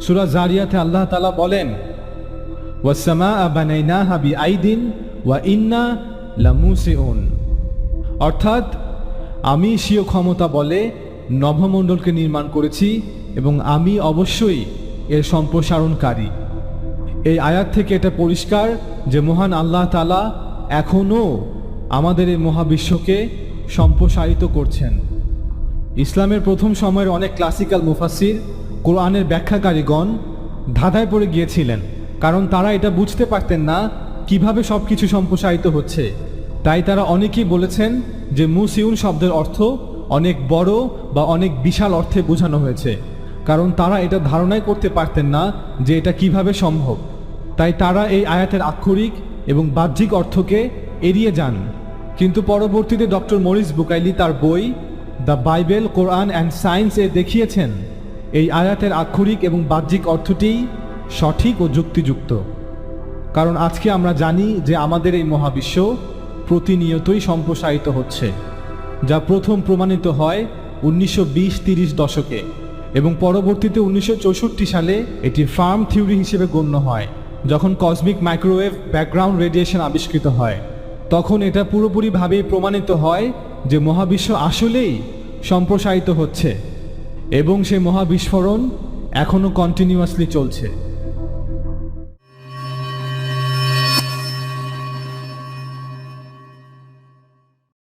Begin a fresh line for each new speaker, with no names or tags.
সুরা জারিয়াতে আল্লাহ তালা বলেন বানাইনা হাবি আইদিন ওয়া ইন্না অর্থাৎ, আমি স্বীয় ক্ষমতা বলে নভমণ্ডলকে নির্মাণ করেছি এবং আমি অবশ্যই এর সম্প্রসারণকারী। এই আয়াত থেকে এটা পরিষ্কার যে মহান আল্লাহ তালা এখনও আমাদের এই মহাবিশ্বকে সম্প্রসারিত করছেন। ইসলামের প্রথম সময়ের অনেক ক্লাসিক্যাল মুফাসির কোরআনের ব্যাখ্যাকারীগণ ধাঁধায় পড়ে গিয়েছিলেন, কারণ তারা এটা বুঝতে পারতেন না কীভাবে সব কিছু সম্প্রসারিত হচ্ছে। তাই তারা অনেকেই বলেছেন যে মুসিউন শব্দের অর্থ অনেক বড় বা অনেক বিশাল অর্থে বোঝানো হয়েছে, কারণ তারা এটা ধারণাই করতে পারতেন না যে এটা কীভাবে সম্ভব। তাই তারা এই আয়াতের আক্ষরিক এবং বাহ্যিক অর্থকে এড়িয়ে যান। কিন্তু পরবর্তীতে ডক্টর মরিস বুকাইলি তার বই the Bible, Quran and science এ দেখিয়েছেন এই আয়াতের আক্ষরিক এবং বাহ্যিক অর্থটিই সঠিক ও যুক্তিযুক্ত। কারণ আজকে আমরা জানি যে আমাদের এই মহাবিশ্ব প্রতিনিয়তই সম্প্রসারিত হচ্ছে, যা প্রথম প্রমাণিত হয় উনিশশো বিশ তিরিশ দশকে এবং পরবর্তীতে উনিশশো চৌষট্টি সালে এটি ফার্ম থিওরি হিসেবে গণ্য হয়। যখন কসমিক মাইক্রোওয়েভ ব্যাকগ্রাউন্ড রেডিয়েশন আবিষ্কৃত হয়, তখন এটা পুরোপুরিভাবে প্রমাণিত হয় যে মহাবিশ্ব আসলেই সম্প্রসারিত হচ্ছে। এবং সে মহাবিস্ফোরণ এখনও কন্টিনিউয়াসলি চলছে।